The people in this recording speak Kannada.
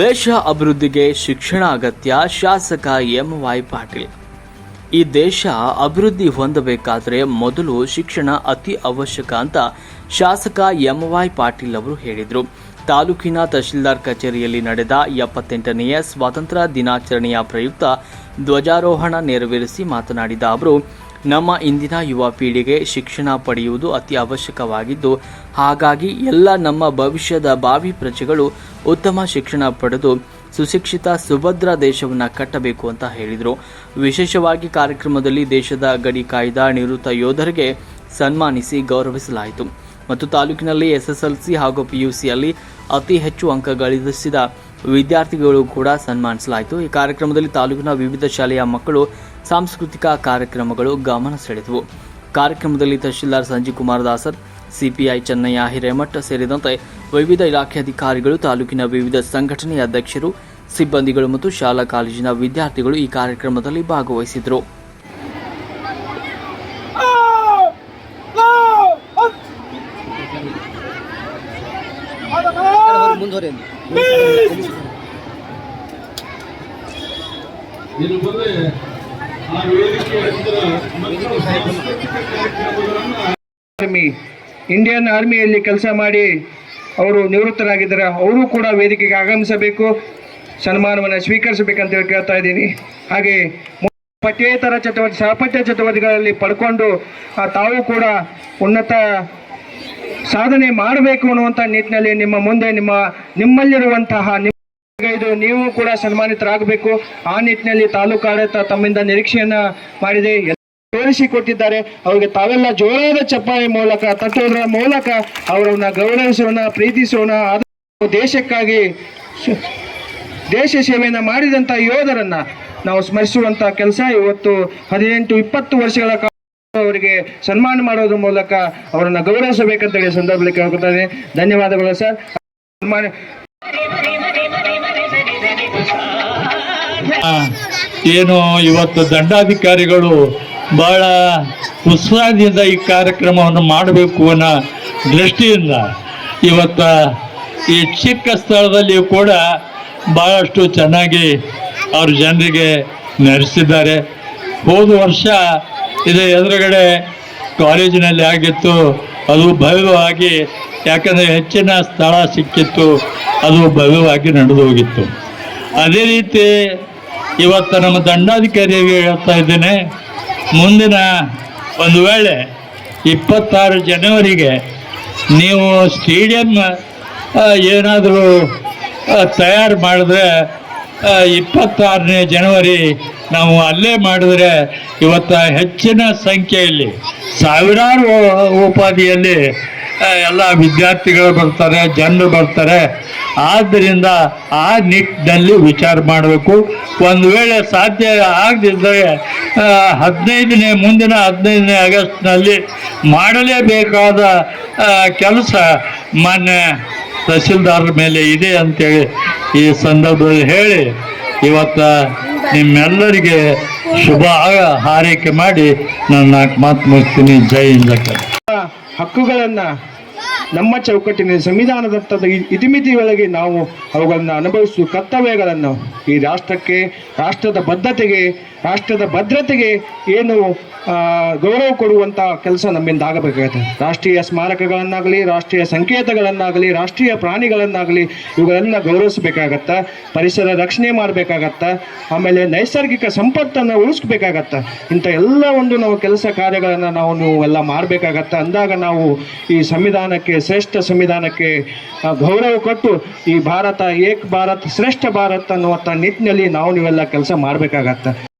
ದೇಶ ಅಭಿವೃದ್ಧಿಗೆ ಶಿಕ್ಷಣ ಅಗತ್ಯ, ಶಾಸಕ ಎಂ ವೈ ಪಾಟೀಲ್. ಈ ದೇಶ ಅಭಿವೃದ್ಧಿ ಹೊಂದಬೇಕಾದರೆ ಮೊದಲು ಶಿಕ್ಷಣ ಅತಿ ಅವಶ್ಯಕ ಅಂತ ಶಾಸಕ ಎಂ ವೈ ಪಾಟೀಲ್ ಅವರು ಹೇಳಿದರು. ತಾಲೂಕಿನ ತಹಶೀಲ್ದಾರ್ ಕಚೇರಿಯಲ್ಲಿ ನಡೆದ ಎಪ್ಪತ್ತೆಂಟನೆಯ ಸ್ವಾತಂತ್ರ್ಯ ದಿನಾಚರಣೆಯ ಪ್ರಯುಕ್ತ ಧ್ವಜಾರೋಹಣ ನೆರವೇರಿಸಿ ಮಾತನಾಡಿದ ಅವರು, ನಮ್ಮ ಇಂದಿನ ಯುವ ಪೀಳಿಗೆ ಶಿಕ್ಷಣ ಪಡೆಯುವುದು ಅತಿ ಅವಶ್ಯಕವಾಗಿದ್ದು, ಹಾಗಾಗಿ ಎಲ್ಲ ನಮ್ಮ ಭವಿಷ್ಯದ ಭಾವಿ ಪ್ರಜೆಗಳು ಉತ್ತಮ ಶಿಕ್ಷಣ ಪಡೆದು ಸುಶಿಕ್ಷಿತ ಸುಭದ್ರ ದೇಶವನ್ನು ಕಟ್ಟಬೇಕು ಅಂತ ಹೇಳಿದರು. ವಿಶೇಷವಾಗಿ ಕಾರ್ಯಕ್ರಮದಲ್ಲಿ ದೇಶದ ಗಡಿ ಕಾಯ್ದ ನಿವೃತ್ತ ಯೋಧರಿಗೆ ಸನ್ಮಾನಿಸಿ ಗೌರವಿಸಲಾಯಿತು. ಮತ್ತು ತಾಲೂಕಿನಲ್ಲಿ ಎಸ್ಎಸ್ಎಲ್ಸಿ ಹಾಗೂ ಪಿಯುಸಿಯಲ್ಲಿ ಅತಿ ಹೆಚ್ಚು ಅಂಕ ಗಳಿಸಿದ ವಿದ್ಯಾರ್ಥಿಗಳು ಕೂಡ ಸನ್ಮಾನಿಸಲಾಯಿತು. ಈ ಕಾರ್ಯಕ್ರಮದಲ್ಲಿ ತಾಲೂಕಿನ ವಿವಿಧ ಶಾಲೆಯ ಮಕ್ಕಳು ಸಾಂಸ್ಕೃತಿಕ ಕಾರ್ಯಕ್ರಮಗಳು ಗಮನ ಸೆಳೆದವು. ಕಾರ್ಯಕ್ರಮದಲ್ಲಿ ತಹಶೀಲ್ದಾರ್ ಸಂಜೀವ್ ಕುಮಾರ್ ದಾಸರ್ ಸಿಪಿಐ ಚೆನ್ನಯ್ಯ ಹಿರೇಮಠ ಸೇರಿದಂತೆ ವಿವಿಧ ಇಲಾಖೆ ಅಧಿಕಾರಿಗಳು, ತಾಲೂಕಿನ ವಿವಿಧ ಸಂಘಟನೆಯ ಅಧ್ಯಕ್ಷರು, ಸಿಬ್ಬಂದಿಗಳು ಮತ್ತು ಶಾಲಾ ಕಾಲೇಜಿನ ವಿದ್ಯಾರ್ಥಿಗಳು ಈ ಕಾರ್ಯಕ್ರಮದಲ್ಲಿ ಭಾಗವಹಿಸಿದರು. ಆ ವೇದಿಕೆ ಇಂಡಿಯನ್ ಆರ್ಮಿಯಲ್ಲಿ ಕೆಲಸ ಮಾಡಿ ಅವರು ನಿವೃತ್ತರಾಗಿದ್ದಾರೆ. ಅವರು ಕೂಡ ವೇದಿಕೆಗೆ ಆಗಮಿಸಬೇಕು. ಸನ್ಮಾನವನ್ನು ಸ್ವೀಕರಿಸಬೇಕಂತ ಹೇಳಿ ಕೇಳ್ತಾ ಇದ್ದೀನಿ. ಹಾಗೆ ಪಠ್ಯೇತರ ಚಟುವಟಿಕೆ ಸಹಪಠ್ಯ ಚಟುವಟಿಕೆಗಳಲ್ಲಿ ಪಡ್ಕೊಂಡು ತಾವು ಕೂಡ ಉನ್ನತ ಸಾಧನೆ ಮಾಡಬೇಕು ಅನ್ನುವಂಥ ನಿಟ್ಟಿನಲ್ಲಿ ನಿಮ್ಮ ಮುಂದೆ ನಿಮ್ಮ, ನಿಮ್ಮಲ್ಲಿರುವಂತಹ ನಿಮ್ಮ ಇದು ನೀವು ಕೂಡ ಸನ್ಮಾನಿತರಾಗಬೇಕು. ಆ ನಿಟ್ಟಿನಲ್ಲಿ ತಾಲೂಕು ತಮ್ಮಿಂದ ನಿರೀಕ್ಷೆಯನ್ನು ಮಾಡಿದೆ. ತೋರಿಸಿಕೊಟ್ಟಿದ್ದಾರೆ. ಅವರಿಗೆ ತಾವೆಲ್ಲ ಜೋರಾದ ಚಪ್ಪಾಳೆ ಮೂಲಕ, ತಟ್ಟೋದ್ರ ಮೂಲಕ ಅವರನ್ನ ಗೌರವಿಸೋಣ, ಪ್ರೀತಿಸೋಣ. ದೇಶಕ್ಕಾಗಿ ದೇಶ ಸೇವೆಯನ್ನ ಮಾಡಿದಂತ ಯೋಧರನ್ನ ನಾವು ಸ್ಮರಿಸುವಂತ ಕೆಲಸ ಇವತ್ತು ಹದಿನೆಂಟು, ಇಪ್ಪತ್ತು ವರ್ಷಗಳ ಕಾಲ ಅವರಿಗೆ ಸನ್ಮಾನ ಮಾಡೋದ್ರ ಮೂಲಕ ಅವರನ್ನ ಗೌರವಿಸಬೇಕಂತ ಹೇಳಿ ಸಂದರ್ಭದಲ್ಲಿ ಕೇಳ್ಕೊತಾರೆ ಧನ್ಯವಾದಗಳು ಸರ್. ಸನ್ಮಾನ ಏನು ಇವತ್ತು ದಂಡಾಧಿಕಾರಿಗಳು ಬಹಳ ಉತ್ಸಾಹದಿಂದ ಈ ಕಾರ್ಯಕ್ರಮವನ್ನು ಮಾಡಬೇಕು ಅನ್ನೋ ದೃಷ್ಟಿಯಿಂದ ಇವತ್ತ ಈ ಚಿಕ್ಕ ಸ್ಥಳದಲ್ಲಿಯೂ ಕೂಡ ಭಾಳಷ್ಟು ಚೆನ್ನಾಗಿ ಅವ್ರ ಜನರಿಗೆ ನಡೆಸಿದ್ದಾರೆ ಹೋದ ವರ್ಷ ಇದು ಎದುರುಗಡೆ ಕಾಲೇಜಿನಲ್ಲಿ ಆಗಿತ್ತು. ಅದು ಭವ್ಯವಾಗಿ, ಯಾಕಂದರೆ ಹೆಚ್ಚಿನ ಸ್ಥಳ ಸಿಕ್ಕಿತ್ತು. ಅದು ಭವ್ಯವಾಗಿ ನಡೆದು ಹೋಗಿತ್ತು. ಅದೇ ರೀತಿ ಇವತ್ತು ನಮ್ಮ ದಂಡಾಧಿಕಾರಿಯಾಗಿ ಹೇಳ್ತಾ ಇದ್ದೇನೆ. ಮುಂದಿನ ಒಂದು ವೇಳೆ ಇಪ್ಪತ್ತಾರು ಜನವರಿಗೆ ನೀವು ಸ್ಟೇಡಿಯಂ ಏನಾದರೂ ತಯಾರು ಮಾಡಿದ್ರೆ ಇಪ್ಪತ್ತಾರನೇ ಜನವರಿ ನಾವು ಅಲ್ಲೇ ಮಾಡಿದ್ರೆ ಇವತ್ತು ಹೆಚ್ಚಿನ ಸಂಖ್ಯೆಯಲ್ಲಿ, ಸಾವಿರಾರು ಉಪಾಧಿಯಲ್ಲಿ ಎಲ್ಲ ವಿದ್ಯಾರ್ಥಿಗಳು ಬರ್ತಾರೆ, ಜನರು ಬರ್ತಾರೆ. ಆದ್ದರಿಂದ ಆ ನಿಟ್ಟಿನಲ್ಲಿ ವಿಚಾರ ಮಾಡಬೇಕು. ಒಂದು ವೇಳೆ ಸಾಧ್ಯ ಆಗದಿದ್ದರೆ ಹದಿನೈದನೇ, ಮುಂದಿನ ಹದಿನೈದನೇ ಆಗಸ್ಟ್ನಲ್ಲಿ ಮಾಡಲೇಬೇಕಾದ ಕೆಲಸ ಮಾನ್ಯ ತಹಸೀಲ್ದಾರರ ಮೇಲೆ ಇದೆ ಅಂತೇಳಿ ಈ ಸಂದರ್ಭದಲ್ಲಿ ಹೇಳಿ, ಇವತ್ತು ನಿಮ್ಮೆಲ್ಲರಿಗೆ ಶುಭ ಹಾರೈಕೆ ಮಾಡಿ ನಾನು ನಾಲ್ಕು ಮಾತು ಮುಗಿಸ್ತೀನಿ. ಜೈ ಹಿಂದ್. ಹಕ್ಕುಗಳನ್ನು ಹಕ್ಕುಗಳನ್ನ ನಮ್ಮ ಚೌಕಟ್ಟಿನ ಸಂವಿಧಾನದತ್ತದ ಇ- ಇತಿಮಿತಿಯೊಳಗೆ ನಾವು ಅವುಗಳನ್ನು ಅನುಭವಿಸುವ ಕರ್ತವ್ಯಗಳನ್ನು ಈ ರಾಷ್ಟ್ರಕ್ಕೆ, ರಾಷ್ಟ್ರದ ಬದ್ಧತೆಗೆ, ರಾಷ್ಟ್ರದ ಭದ್ರತೆಗೆ ಏನು ಗೌರವ ಕೊಡುವಂಥ ಕೆಲಸ ನಮ್ಮಿಂದ ಆಗಬೇಕಾಗುತ್ತೆ. ರಾಷ್ಟ್ರೀಯ ಸ್ಮಾರಕಗಳನ್ನಾಗಲಿ, ರಾಷ್ಟ್ರೀಯ ಸಂಕೇತಗಳನ್ನಾಗಲಿ, ರಾಷ್ಟ್ರೀಯ ಪ್ರಾಣಿಗಳನ್ನಾಗಲಿ ಇವುಗಳನ್ನ ಗೌರವಿಸಬೇಕಾಗತ್ತೆ. ಪರಿಸರ ರಕ್ಷಣೆ ಮಾಡಬೇಕಾಗತ್ತೆ. ಆಮೇಲೆ ನೈಸರ್ಗಿಕ ಸಂಪತ್ತನ್ನು ಉಳಿಸ್ಬೇಕಾಗತ್ತೆ. ಇಂಥ ಎಲ್ಲ ಒಂದು ನಾವು ಕೆಲಸ ಕಾರ್ಯಗಳನ್ನು ನಾವು ಎಲ್ಲ ಮಾಡಬೇಕಾಗತ್ತೆ. ಅಂದಾಗ ನಾವು ಈ ಸಂವಿಧಾನಕ್ಕೆ ಶ್ರೇಷ್ಠ ಸಂವಿಧಾನಕ್ಕೆ ಗೌರವ ಕೊಟ್ಟು ಈ ಭಾರತ ಏಕ್ ಭಾರತ್, ಶ್ರೇಷ್ಠ ಭಾರತ್ ಅನ್ನುವಂಥ ನಿಟ್ಟಿನಲ್ಲಿ ನಾವು ನೀವೆಲ್ಲ ಕೆಲಸ ಮಾಡಬೇಕಾಗತ್ತೆ.